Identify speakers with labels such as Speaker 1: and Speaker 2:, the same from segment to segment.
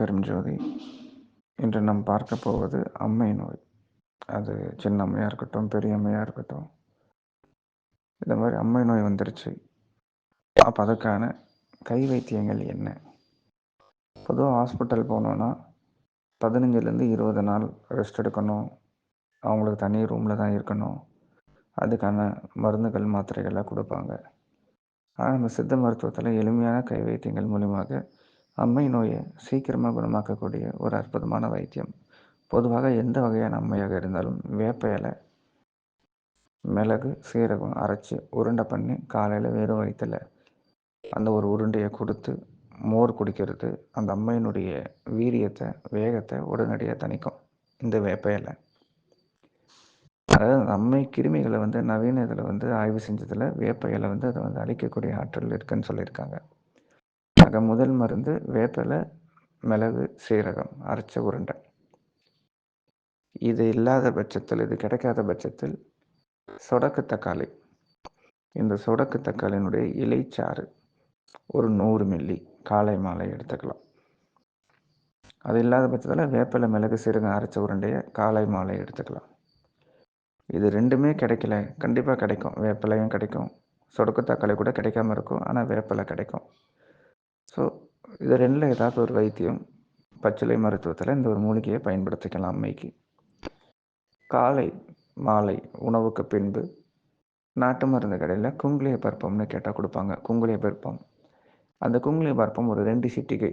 Speaker 1: பெரும் ஜோதி இன்று நாம் பார்க்க போவது அம்மை நோய். அது சின்ன அம்மையாக இருக்கட்டும் பெரிய அம்மையாக இருக்கட்டும். இந்த மாதிரி அம்மை நோய் வந்துருச்சு. அப்போ அதுக்கான கை வைத்தியங்கள் என்ன? பொதுவாக ஹாஸ்பிட்டல் போனோன்னா பதினஞ்சுலேருந்து இருபது நாள் ரெஸ்ட் எடுக்கணும். அவங்களுக்கு தனி ரூமில் தான் இருக்கணும். அதுக்கான மருந்துகள் மாத்திரைகள்லாம் கொடுப்பாங்க. ஆனால் நம்ம சித்த மருத்துவத்தில் எளிமையான கை வைத்தியங்கள் மூலியமாக அம்மை நோயை சீக்கிரமாக குணமாக்கக்கூடிய ஒரு அற்புதமான வைத்தியம். பொதுவாக எந்த வகையான அம்மையாக இருந்தாலும் வேப்ப இலை மிளகு சீரகம் அரைச்சி உருண்டை பண்ணி காலையில் வெறும் வயிற்றில் அந்த ஒரு உருண்டையை கொடுத்து மோர் குடிக்கிறது அந்த அம்மையினுடைய வீரியத்தை வேகத்தை உடனடியாக தணிக்கும் இந்த வேப்ப இலை. அதாவது அந்த அம்மை கிருமிகளை வந்து நவீன இதில் வந்து ஆய்வு செஞ்சதில் வேப்ப இலை வந்து அதை வந்து அழிக்கக்கூடிய ஆற்றல் இருக்குன்னு சொல்லியிருக்காங்க. ஆக முதல் மருந்து வேப்பிலை மிளகு சீரகம் அரைச்ச உருண்டை. இது இல்லாத பட்சத்தில் இது கிடைக்காத பட்சத்தில் சொடக்கு தக்காளி. இந்த சொடக்கு தக்காளியினுடைய இலைச்சாறு ஒரு நூறு மில்லி காலை மாலை எடுத்துக்கலாம். அது இல்லாத பட்சத்தில் வேப்பிலை மிளகு சீரகம் அரைச்ச உருண்டையை காலை மாலை எடுத்துக்கலாம். இது ரெண்டுமே கிடைக்கல. கண்டிப்பாக கிடைக்கும். வேப்பிலையும் கிடைக்கும். சொடக்கு தக்காளி கூட கிடைக்காம இருக்கும். ஆனால் வேப்பிலை கிடைக்கும். ஸோ இது ரெண்டில் ஏதாவது ஒரு வைத்தியம் பச்சிலை மருத்துவத்தில் இந்த ஒரு மூலிகையை பயன்படுத்திக்கலாம் அம்மைக்கு. காலை மாலை உணவுக்கு பின்பு நாட்டு மருந்து கடையில் குங்குளிய பருப்பம்னு கேட்டால் கொடுப்பாங்க. குங்குளிய பருப்பம். அந்த குங்குளிய பருப்பம் ஒரு ரெண்டு சிட்டிகை.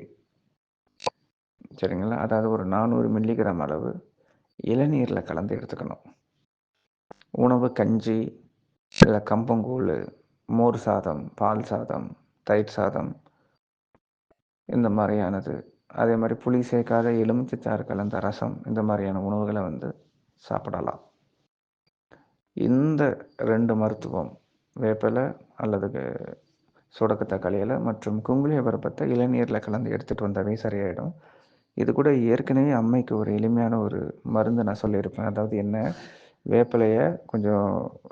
Speaker 1: சரிங்களா? அதாவது ஒரு நானூறு மில்லிகிராம் அளவு இளநீரில் கலந்து எடுத்துக்கணும். உணவு கஞ்சி இல்லை கம்பங்கூழ் மோர் சாதம் பால் சாதம் தயிர் சாதம் இந்த மாதிரியானது. அதே மாதிரி புளி சேர்க்காத எலுமிச்சைச்சாறு கலந்த ரசம் இந்த மாதிரியான உணவுகளை வந்து சாப்பிடலாம். இந்த ரெண்டு மருத்துவம் வேப்பிலை அல்லது சுடக்கு தக்காளியில் மற்றும் குங்குளிய பருப்பத்தை இளநீரில் கலந்து எடுத்துகிட்டு வந்தாவே சரியாயிடும். இது கூட ஏற்கனவே அம்மைக்கு ஒரு எளிமையான ஒரு மருந்து நான் சொல்லியிருப்பேன். அதாவது என்ன? வேப்பிலையை கொஞ்சம்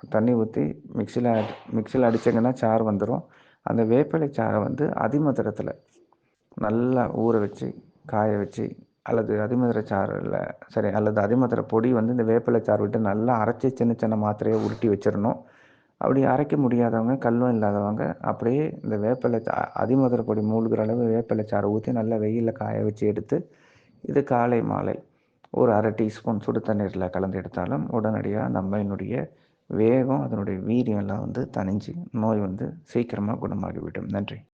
Speaker 1: தண்ணி ஊற்றி மிக்சியில் மிக்சியில் அடிச்சிங்கன்னா சாறு வந்துடும் அந்த வேப்பிலை சாறை வந்து அதிமதுரத்தில் நல்லா ஊற வச்சு காய வச்சு அல்லது அதிமதுரை சாறில் சரி அல்லது அதிமதுரை பொடி வந்து இந்த வேப்பிலை சாறு விட்டு நல்லா அரைச்சி சின்ன சின்ன மாத்திரையை உருட்டி வச்சிடணும் அப்படி அரைக்க முடியாதவங்க கல்லும் இல்லாதவங்க அப்படியே இந்த வேப்பிலை சா பொடி மூழ்கிற அளவு வேப்பிலை சாறு ஊற்றி நல்லா வெயிலில் காய வச்சு எடுத்து இது காலை மாலை ஒரு அரை டீஸ்பூன் சுடு தண்ணீரில் கலந்து எடுத்தாலும் உடனடியாக நம்ம என்னுடைய வேகம் அதனுடைய வீரியம் எல்லாம் வந்து தணிஞ்சு நோய் வந்து சீக்கிரமாக குணமாகிவிடும் நன்றி.